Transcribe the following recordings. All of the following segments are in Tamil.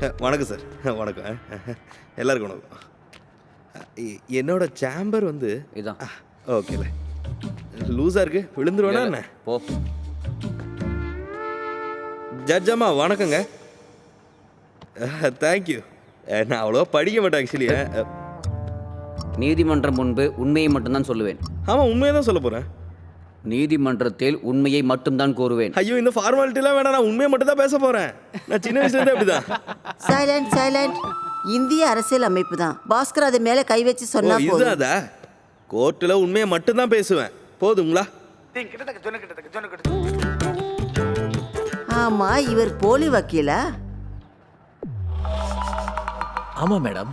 வணக்கம் சார். வணக்கம். எல்லாருக்கும் வணக்கம். என்னோட சேம்பர் வந்து இதான். ஓகேல லூஸாக இருக்கு. விழுந்துருவேனா என்ன? போ. ஜட்ஜ் அம்மா வணக்கங்க. தேங்க்யூ நான் அவ்வளோவா படிக்க மாட்டேன் ஆக்சுவலி நீதிமன்றம் முன்பு உண்மையை மட்டும்தான் சொல்லுவேன். ஆமாம் உண்மையை தான் சொல்ல போகிறேன் நீதிமன்றத்தில் உண்மையை மட்டும்தான் கூறுவேன். ஐயோ இந்த ஃபார்மாலிட்டிலாம் வேணாம். நான் உண்மையை மட்டும் தான் பேச போகிறேன் நான் சின்ன வயசுலேருந்தே அப்படி தான் சைலண்ட் சைலண்ட் இந்திய அரசியல் அமைப்பு தான். பாஸ்கர் அது மேல கை வச்சு சொன்னா போதும். அதா கோர்ட்டில் உண்மையை மட்டும்தான் பேசுவேன். போதுங்களா? ஆமா இவர் போலி வக்கீலா? ஆமா மேடம்.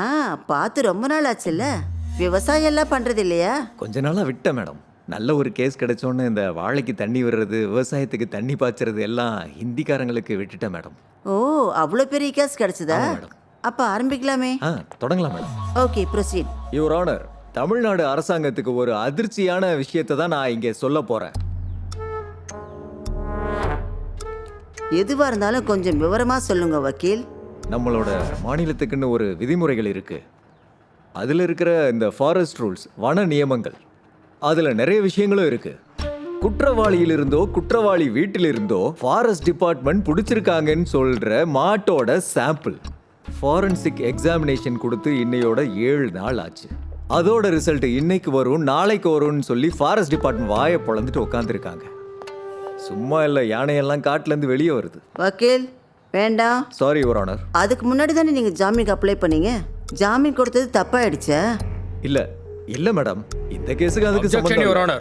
ஆ பார்த்து ரொம்ப நாள் ஆச்சுல்ல. விவசாயம் எல்லாம் பண்றது இல்லையா? கொஞ்ச நாளா விட்டேன் மேடம். நல்ல ஒரு கேஸ் கிடைச்சோன்னு இந்த வாழைக்கு தண்ணி விடுறது விவசாயத்துக்கு தண்ணி பாய்ச்சறது எல்லாம் ஹிந்திக்காரங்களுக்கு விட்டுட்டேன் மேடம். ஓ அவ்வளோ பெரிய கேஸ் கிடைச்சதா? மேடம். அப்ப ஆரம்பிக்கலாமே. ஆ தொடங்கலாம் madam. Okay proceed your honour Tamil Nadu அரசாங்கத்துக்கு ஒரு அதிர்ச்சியான விஷயத்தை தான் நான் இங்கே சொல்ல போறேன். எதுவா இருந்தாலும் கொஞ்சம் விவரமா சொல்லுங்க வக்கீல். நம்மளோட மாநிலத்துக்குன்னு ஒரு விதிமுறைகள் இருக்கு. அதில் இருக்கிற இந்த ஃபாரஸ்ட் ரூல்ஸ் வன நியமங்கள். அதில் நிறைய விஷயங்களும் இருக்கு. குற்றவாளியிலிருந்தோ குற்றவாளி வீட்டிலிருந்தோ ஃபாரஸ்ட் டிபார்ட்மெண்ட் பிடிச்சிருக்காங்கன்னு சொல்ற மாட்டோட சாம்பிள் ஃபாரன்சிக் எக்ஸாமினேஷன் கொடுத்து இன்னையோட ஏழு நாள் ஆச்சு. அதோட ரிசல்ட் இன்னைக்கு வரும் நாளைக்கு வரும்னு சொல்லி ஃபாரஸ்ட் டிபார்ட்மெண்ட் வாயை பொழந்துட்டு உட்காந்துருக்காங்க சும்மா இல்லை யானையெல்லாம் காட்டுலேருந்து வெளியே வருது. வக்கீல் வேண்டாம். சாரி யுவர் ஆனர் அதுக்கு முன்னாடி தானே நீங்க ஜாமீனுக்கு அப்ளை பண்ணீங்க? ஜாமீன் கொடுத்தது தப்பாயிடுச்சா? இல்ல இல்ல மேடம் இந்த கேஸுக்கு அதுக்கு சம்பந்தம். Honor.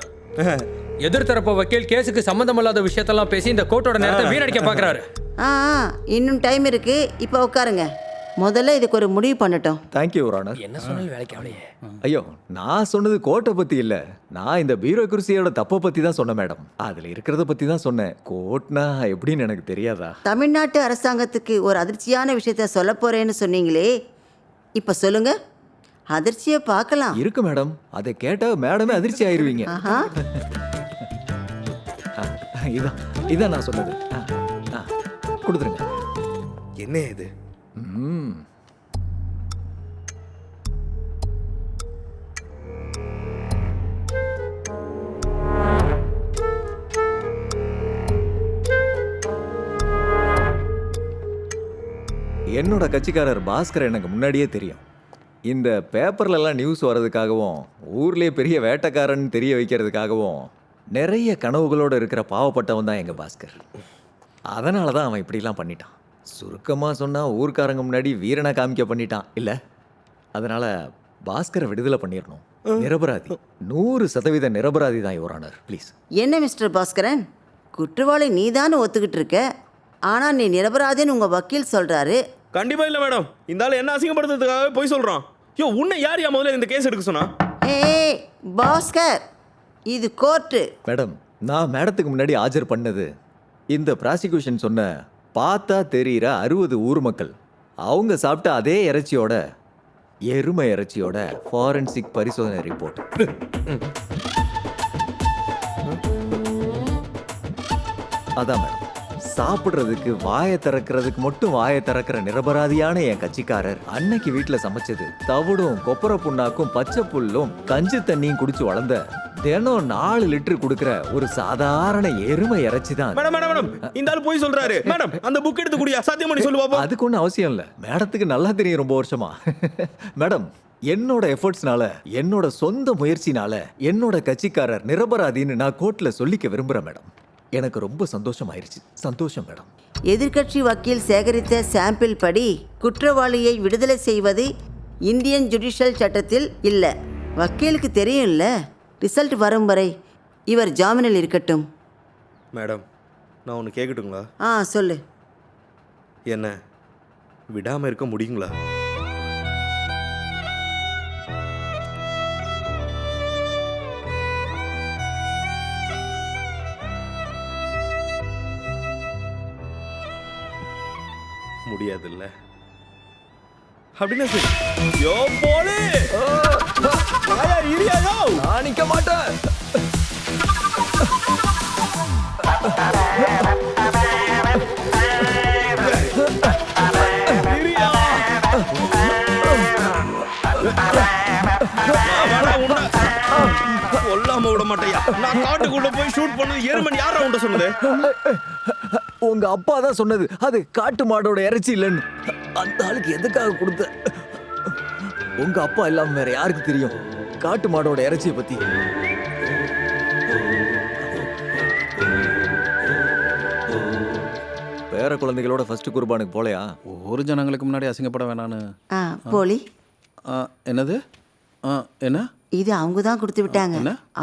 எதிர்த்தரப்பு வக்கீல் கேஸுக்கு சம்பந்தமில்லாத விஷயத்தெல்லாம் பேசி இந்த கோர்ட்டோட நேரத்தை வீணடிக்க பாக்குறாரு ஆ ஆ, இன்னும் டைம் இருக்கு. இப்போ உட்காருங்க. முதல்ல இதுக்கு ஒரு முடிவு பண்ணட்டும். Thank you யுவர் ஆனர் என்ன சொன்னாலும் வேலைக்கு அவளையே ஐயோ நான் சொன்னது கோர்ட்டை பத்தி இல்ல. நான் இந்த பியூரோக்ரஸியோட தப்பை பத்தி தான் சொன்னேன் மேடம் அதுல இருக்கிறத பத்தி தான் சொன்னேன். கோர்ட்னா எப்படின்னு எனக்கு தெரியாதா? தமிழ்நாட்டு அரசாங்கத்துக்கு ஒரு அதிர்ச்சியான விஷயத்த சொல்ல போறேன்னு சொன்னீங்களே. இப்போ சொல்லுங்க. அதிர்ச்சியை பார்க்கலாம். இருக்கு மேடம். அதை கேட்டா மேடமே அதிர்ச்சி ஆயிருவீங்க. ஆஹா. ஆ, இதான் இதான் நான் சொன்னது. ஆ, ஆ, கொடுத்துருங்க. என்ன இது? ம் என்னோட கட்சிக்காரர் பாஸ்கர் எனக்கு முன்னாடியே தெரியும். இந்த பேப்பர்ல எல்லாம் நியூஸ் வர்றதுக்காகவும் ஊர்லயே பெரிய வேட்டைக்காரன் தெரிய வைக்கிறதுக்காகவும் நிறைய கனவுகளோட இருக்கிற பாவப்பட்டவன் தான் எங்க பாஸ்கர். அதனால தான் அவன் இப்படிலாம் பண்ணிட்டான். சுருக்கமாக சொன்னால் ஊர்க்காரங்க முன்னாடி வீரனை காமிக்க பண்ணிட்டான். இல்லை அதனால பாஸ்கரை விடுதலை பண்ணிடணும் நிரபராதி. நூறு சதவீத நிரபராதி தான் யுவரானர் ப்ளீஸ் என்ன மிஸ்டர் பாஸ்கரன்? குற்றவாளி நீதான்னு ஒத்துக்கிட்டு இருக்க. ஆனா நீ நிரபராதின்னு உங்க வக்கீல் சொல்றாரு. கண்டிப்பாக இல்லை மேடம். இந்த ஆள் என்ன அசிங்கப்படுத்துறதுக்காகவே போய் சொல்கிறான் ஐயோ உன்னை யார் யா முதல்ல இந்த கேஸ் எடுக்க சொன்னா? ஏய் பாஸ்கர் இது கோர்ட்டு. மேடம் நான் மேடத்துக்கு முன்னாடி ஆஜர் பண்ணது. இந்த ப்ராசிக்யூஷன் சொன்ன பார்த்தா தெரிகிற அறுபது ஊர் மக்கள். அவங்க சாப்பிட்ட அதே இறைச்சியோட எருமை இறைச்சியோட ஃபாரன்சிக் பரிசோதனை ரிப்போர்ட் அதான் மேடம். சாப்பிடுறதுக்கு வாயை திறக்கிறதுக்கு மட்டும் வாயை திறக்கிற நிரபராதியான என் கட்சிக்காரர் அன்னைக்கு வீட்டுல சமைச்சது. தவிடும் கொப்பரை புண்ணாக்கும் பச்சை புல்லும் கஞ்சி தண்ணியும் குடிச்சு வளர்ந்த தினம் நாலு லிட்டர் கொடுக்கிற ஒரு சாதாரண எருமை இறைச்சி தான். மேடம் மேடம் மேடம் இந்த ஆள் போய் சொல்றாரு. மேடம் அந்த புக் எடுத்து குடியா? சத்தியம் பண்ணி சொல்லு பாப்போம். அதுக்கு ஒன்றும் அவசியம் இல்லை. மேடத்துக்கு நல்லா தெரியும் ரொம்ப வருஷமா. மேடம் என்னோட எஃபர்ட்ஸ்னால என்னோட சொந்த முயற்சினால என்னோட கட்சிக்காரர் நிரபராதின்னு நான் கோர்ட்ல சொல்லிக்க விரும்புறேன் மேடம். எனக்கு ரொம்ப சந்தோஷம் ஆயிருச்சு சந்தோஷம் மேடம். எதிர்க்கட்சி வக்கீல் சேகரித்த சாம்பிள் படி குற்றவாளியை விடுதலை செய்வது இந்தியன் ஜுடிஷியல் சட்டத்தில் இல்லை. வக்கீலுக்கு தெரியும்ல? ரிசல்ட் வரும் வரை இவர் ஜாமீனில் இருக்கட்டும். மேடம் நான் ஒன்று கேட்கட்டுங்களா ஆ சொல்லு. என்ன? விடாமல் இருக்க முடியுங்களா? முடியாதுல்ல. அப்படின்னா சரி. யோ போலே! நான் நிக்க மாட்டேன். நான் காட்டுக்குள்ள போய் ஷூட் பண்ணது எருமன் யாரா உண்ட சொன்னது? உங்க அப்பா தான் சொன்னது. அது காட்டு மாடோட இறைச்சி இல்லைன்னு. அந்த ஆளுக்கு எதுக்காக கொடுத்த? உங்க அப்பா இல்லாம வேற யாருக்கு தெரியும்? காட்டு மாடோட இறைச்சியை பத்தி. பேர குழந்தைகளோட ஃபர்ஸ்ட் குர்பானுக்கு போலையா? ஒரு ஜனங்களுக்கு முன்னாடி அசிங்கப்பட வேணான்னு. ஆ போலி. என்னது? ஆ, என்ன? இது அவங்க தான் கொடுத்து விட்டாங்க?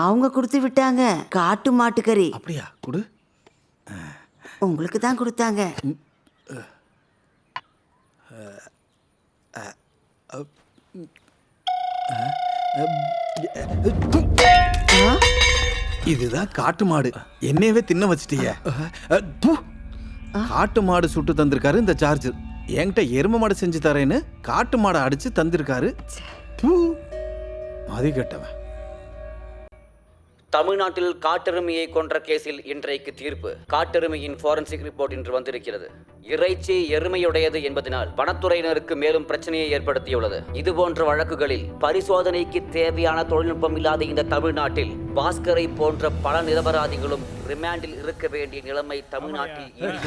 அவங்க கொடுத்து விட்டாங்க. காட்டு மாட்டுக்கறி. அப்படியா? கொடு. உங்களுக்கு தான் கொடுத்தாங்க? இதுதான் காட்டு மாடு. என்னையவே தின்ன வச்சிட்டீங்க. காட்டு மாடு சுட்டு தந்திருக்காரு இந்த சார்ஜர் என்கிட்ட எரும மாடு செஞ்சு தரேன்னு காட்டு மாடை அடிச்சு தந்திருக்காரு. மதி கெட்டவன் தமிழ்நாட்டில் காட்டெருமையை கொன்ற கேஸில் இன்றைக்கு தீர்ப்பு. காட்டெருமையின் ஃபாரன்சிக் ரிப்போர்ட் இன்று வந்திருக்கிறது. இறைச்சி எருமையுடையது என்பதனால் வனத்துறையினருக்கு மேலும் பிரச்சனையை ஏற்படுத்தியுள்ளது. இது போன்ற வழக்குகளில் பரிசோதனைக்கு தேவையான தொழில்நுட்பம் இல்லாத இந்த தமிழ்நாட்டில் பாஸ்கரை போன்ற பல நிரபராதிகளும் ரிமாண்டில் இருக்க வேண்டிய நிலைமை தமிழ்நாட்டில் இனியும்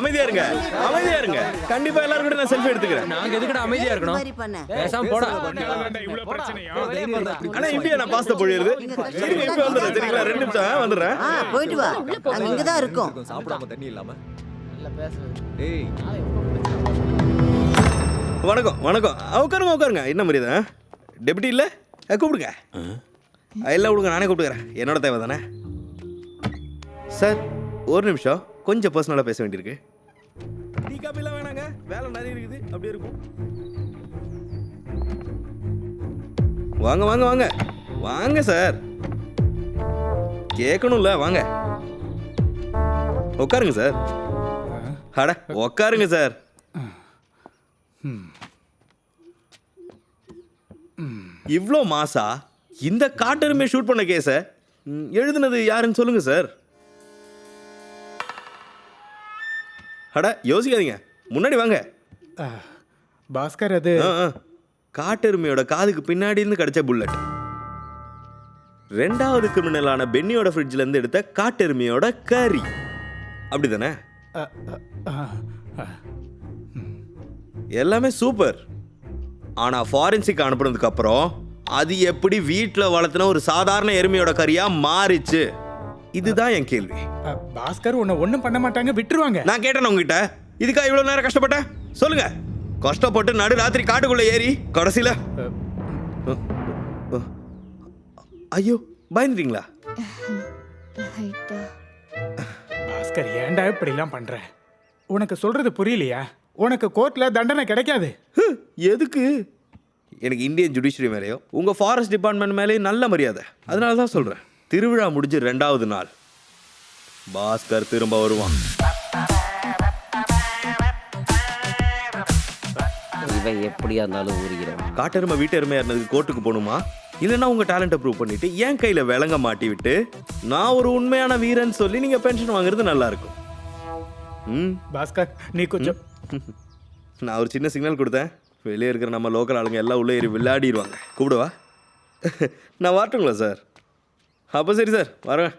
அமைதியா இருங்க. அமைதியா இருங்க. கண்டிப்பா எல்லாரும் கூட நான் செல்ஃபி எடுத்துக்கிறேன். நாங்க எதுக்குடா அமைதியா இருக்கணும்? மாதிரி பண்ண. பேசாம போடா. ஆனா இப்படியா நான் பாஸ்தா பொழியுறது சரி இப்ப வந்துடுறேன். சரிங்களா? ரெண்டு நிமிஷம் வந்துடுறேன். போயிட்டு வா. நாங்க இங்க தான் இருக்கோம். சாப்பிடாம தண்ணி இல்லாம. ஏய் வணக்கம் வணக்கம். உட்காருங்க உட்காருங்க. என்ன மரியாதை டெபியூட்டி இல்லை? கூப்பிடுங்க. எல்லாம் விடுங்க. நானே கூப்பிட்டுக்கிறேன். என்னோட தேவை தானே சார் ஒரு நிமிஷம். கொஞ்சம் பர்சனலாக பேச வேண்டியிருக்கு. டீ காப்பிலாம் வேணாங்க. வேலை நிறைய இருக்குது. அப்படியே இருக்கும். வாங்க வாங்க வாங்க. வாங்க சார். கேட்கணும்ல வாங்க. உட்காருங்க சார். அட உட்காருங்க சார். இவ்வளோ மாசா இந்த காட்டெருமையை ஷூட் பண்ண கேஸை? எழுதுனது யாருன்னு சொல்லுங்க சார். அட யோசிக்காதீங்க. முன்னாடி வாங்க. பாஸ்கர் அது. காட்டெருமையோட காதுக்கு பின்னாடி இருந்து கிடைச்ச புல்லட். ரெண்டாவது கிரிமினலான பென்னியோட ஃப்ரிட்ஜ்ல இருந்து எடுத்த காட்டெருமையோட கறி. அப்படிதானே? அ, அ, அ, அ. எல்லாமே சூப்பர். ஆனா ஃபாரன்சிக் அனுப்புனதுக்கு அப்புறம் அது எப்படி வீட்டில் வளர்த்துன ஒரு சாதாரண எருமையோட கறியா மாறிச்சு. இதுதான் என் கேள்வி. பாஸ்கர் உன்னை ஒன்றும் பண்ண மாட்டாங்க விட்டுருவாங்க. நான் கேட்டேன் உங்ககிட்ட. இதுக்கா இவ்வளோ நேரம் கஷ்டப்பட்டேன் சொல்லுங்க. கஷ்டப்பட்டு நடு ராத்திரி காட்டுக்குள்ள ஏறி கடைசியில். ஐயோ பயந்துட்டீங்களா? பாஸ்கர் ஏன்டா இப்படிலாம் பண்ற? உனக்கு சொல்றது புரியலையா? உனக்கு கோர்ட்ல தண்டனை கிடைக்காது. ஹ், எதுக்கு? எனக்கு இந்தியன் ஜுடிஷியரி மேலேயோ உங்கள் ஃபாரஸ்ட் டிபார்ட்மெண்ட் மேலேயும் நல்ல மரியாதை. அதனால தான் சொல்கிறேன் திருவிழா முடிஞ்சு ரெண்டாவது நாள். பாஸ்கர் திரும்ப வருவான். இவன் எப்படியா இருந்தாலும் ஊறுகிறவன் காட்டெருமை வீட்டெருமையாக இருந்ததுக்கு கோர்ட்டுக்கு போகணுமா? இல்லைன்னா உங்கள் டேலண்ட்டை ப்ரூவ் பண்ணிட்டு என் கையில் விலங்க மாட்டி விட்டு நான் ஒரு உண்மையான வீரன் சொல்லி நீங்கள் பென்ஷன் வாங்குறது நல்லா இருக்கும். ம்? பாஸ்கர் நீ கொஞ்சம் நான் ஒரு சின்ன சிக்னல் கொடுத்தேன். வெளியே இருக்கிற நம்ம லோக்கல் ஆளுங்க எல்லாம் உள்ளே ஏறி விளையாடிடுவாங்க. கூப்பிடுவா நான் வரட்டுங்களா சார்? அப்போ சரி சார் வரேன்